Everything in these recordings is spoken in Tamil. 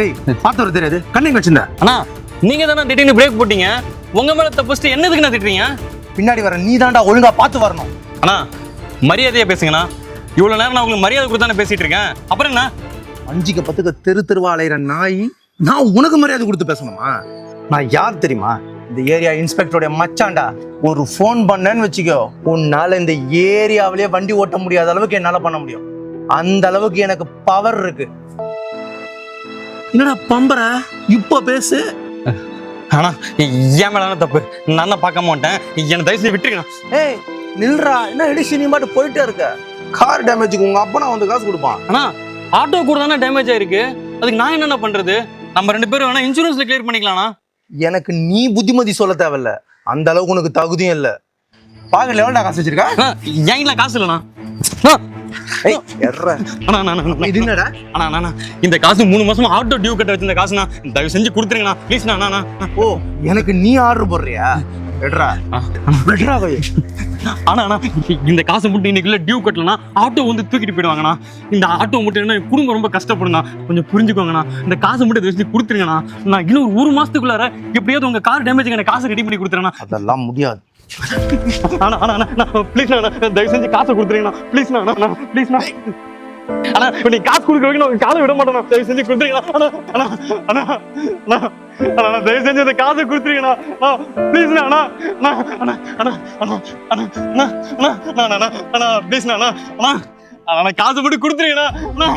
ஏய் பார்த்து வர தெரியாது. கண்ணைங்க வச்சிருந்த? அண்ணா நீங்க தானே திடீர்னு பிரேக் போட்டீங்க? உங்க மேல தப்பிச்சுட்டு என்னதுக்கு நான் திட்டுறீங்க? பின்னாடி வர நீ தான்டா ஒழுங்கா பார்த்து வரணும். அண்ணா மரியாதையா பேசுங்கண்ணா. இவ்வளவு நேரம் நான் உங்களுக்கு மரியாதை கொடுத்தானே பேசிட்டு இருக்கேன். அப்புறம் என்ன? அஞ்சுக்கு பத்துக்கு தெரு தெருவா அலையிற நாய் நான் உனக்கு மரியாதை கொடுத்து பேசணுமா? நான் யார் தெரியுமா? இந்த ஏரியா இன்ஸ்பெக்டருடைய மச்சான்டா. ஒரு ஃபோன் பண்ணேன்னு வச்சுக்கோ உன்னால இந்த ஏரியாவிலேயே வண்டி ஓட்ட முடியாத அளவுக்கு என்னால பண்ண முடியும். அந்த அளவுக்கு எனக்கு பவர் இருக்கு. என்னடா பம்பர? இப்ப பேசு. அண்ணா ஏன் மேலான தப்பு. நான் தான் பார்க்க மாட்டேன் என்ன தயவு செய்து விட்டுருங்கண்ணா ஏய் நில்றா. என்ன எடிஷன் நீ பாட்டு போயிட்டே இருக்க? கார் டேமேஜுக்கு உங்க அப்பா நான் வந்து காசு கொடுப்பான். அண்ணா ஆட்டோ கூட தானே டேமேஜ் ஆயிருக்கு. அதுக்கு நான் என்னென்ன பண்றது? நம்ம ரெண்டு பேரும் வேணா இன்சூரன்ஸ்ல கிளியர் பண்ணிக்கலாம்ண்ணா. எனக்கு நீ புத்திமதி சொல்ல தேவையில்ல. அந்த அளவுக்கு உனக்கு தகுதியும் இல்ல. பாக்க லெவல்டா காசு வச்சிருக்க? என்கிட்ட காசு இல்லைண்ணா. இந்த காசு மூணு மாசமா ஆட்டோ டியூ கட்ட வச்சிருந்த காசுனா தயவு செஞ்சு கொடுத்துருங்கண்ணா. ப்ளீஸ்ண்ணா ஓ எனக்கு நீ ஆர்டர் போடுறியா? வெட்றா. வெட்றா போய். ஆனா அண்ணா இந்த காசை மட்டும் இன்னைக்குள்ள டியூ கட்டலனா ஆட்டோ வந்து தூக்கிட்டு போயிடுவாங்கண்ணா. இந்த ஆட்டோ மட்டும் என்ன என் குடும்பம் ரொம்ப கஷ்டப்படுண்ணா கொஞ்சம் புரிஞ்சுக்கோங்கண்ணா. இந்த காசை மட்டும் தயவு செஞ்சு கொடுத்துருங்கண்ணா. நான் இன்னும் ஒரு ஒரு மாசத்துக்குள்ளார எப்படியாவது உங்க கார் டேமேஜ் எனக்கு காசை ரெடி பண்ணி கொடுத்துறேண்ணா. அதெல்லாம் முடியாது. அண்ணா அண்ணா ப்ளீஸ் அண்ணா தயவு செஞ்சு காசை கொடுத்துருங்கண்ணா ப்ளீஸ் அண்ணா ப்ளீஸ்ண்ணா அண்ணா ஆனா நீ காசு கொடுக்க வைக்கணும் உங்க காலை விட மாட்டேன் தயவு செஞ்சு கொடுத்துருங்கண்ணா அண்ணா அண்ணா அண்ணா அண்ணா தயவு செஞ்சு இந்த காசை கொடுத்துருங்கண்ணா ப்ளீஸ்ண்ணா அண்ணா அண்ணா அண்ணா அண்ணா அண்ணா அண்ணா அண்ணா அண்ணா அண்ணா அண்ணா அண்ணா ப்ளீஸ்ண்ணா அண்ணா அண்ணா அண்ணா காசு காசை மட்டும் கொடுத்துருங்கண்ணா அண்ணா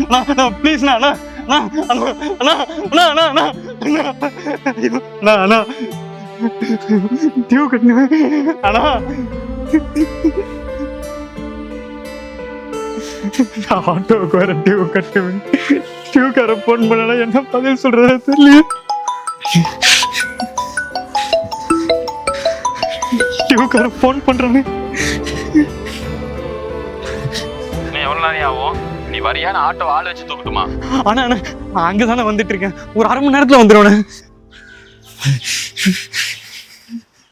அண்ணா அண்ணா ப்ளீஸ்ண்ணா அண்ணா அண்ணா அண்ணா அண்ணா அண்ணா அண்ணா அண்ணா அண்ணா டியூ கட்டினேன் அண்ணா ஆட்டோவுக்கு வர டியூ கட்டுவேன். டியூக்கார ஃபோன் பண்ணனா என்ன பதில் சொல்றது தெரியல. டியூக்கார ஃபோன் பண்றானே. இன்னும் எவ்வளவு நேரம் ஆகும்? நீ வரியா? நான் ஆட்டோ ஆள் வச்சு தூக்கட்டுமா? அண்ணா அங்கே தானே வந்துட்டு இருக்கேன். ஒரு அரை மணி நேரத்தில் வந்துடுவேன்